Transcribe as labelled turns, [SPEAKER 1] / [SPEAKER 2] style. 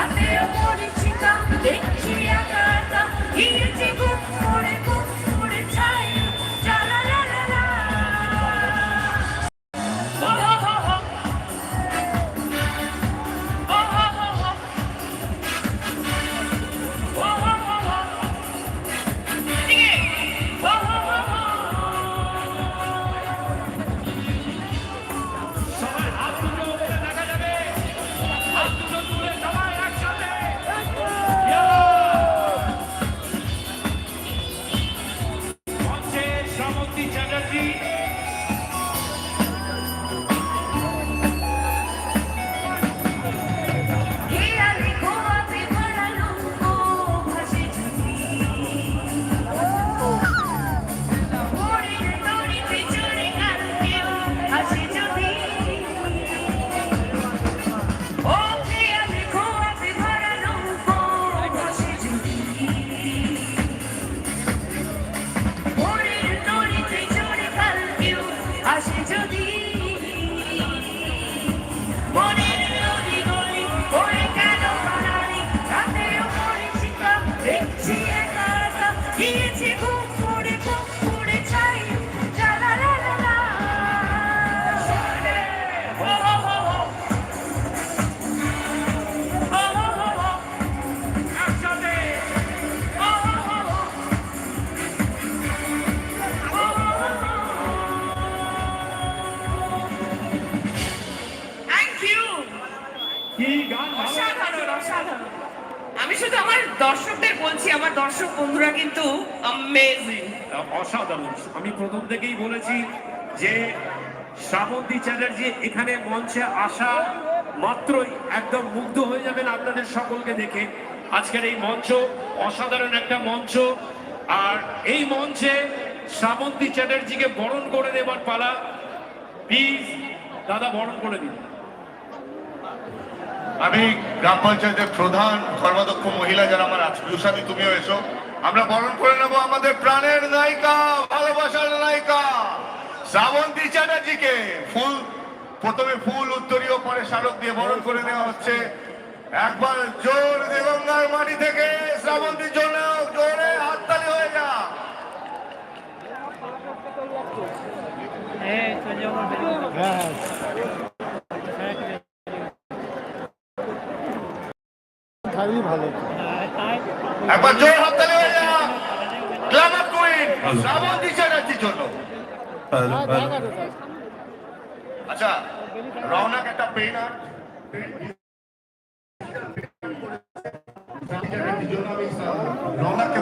[SPEAKER 1] রাতেও পরিচিতা দেখছি একা গিয়েছি অসাধারণ অসাধারণ। আমি শুধু আমার দর্শকদের বলছি, আমার দর্শক বন্ধুরা কিন্তু অ্যামেজিং
[SPEAKER 2] অসাধারণ। আমি প্রথম থেকেই বলেছি যে শ্রাবন্তী চ্যাটার্জি এখানে মঞ্চে আসা মাত্রই একদম মুগ্ধ হয়ে যাবেন আপনাদের সকলকে দেখে। আজকের এই মঞ্চ অসাধারণ একটা মঞ্চ। আর এই মঞ্চে শ্রাবন্তী চ্যাটার্জিকে বরণ করে দেবার পালা, প্লিজ, দাদা, বরণ করে দিন।
[SPEAKER 3] আমি গ্রাম পঞ্চায়েতের প্রধান কর্মাধ্যক্ষ মহিলা যারা আমার আছে লুসাদি তুমিও এসো। আমরা বরণ করে নেব আমাদের প্রাণের নায়িকা ভালোবাসার নায়িকা শ্রাবন্তী চ্যাটার্জিকে। ফুল প্রথমে ফুল উত্তরীয় পরে স্মারক দিয়ে বরণ করে নেওয়া হচ্ছে। একবার জোর দেগঙ্গার মাটি থেকে শ্রাবন্তীর জন্য জোরে হাততালি হয়ে যা।
[SPEAKER 4] থাকলেই ভালো।
[SPEAKER 3] একবার জোর হাততালি হয়ে যা। গ্ল্যামার কুইন শ্রাবন্তী চ্যাটার্জির জন্য।
[SPEAKER 4] হ্যাঁ
[SPEAKER 3] আচ্ছা রওনাক একটা পেন আর। রওনাককে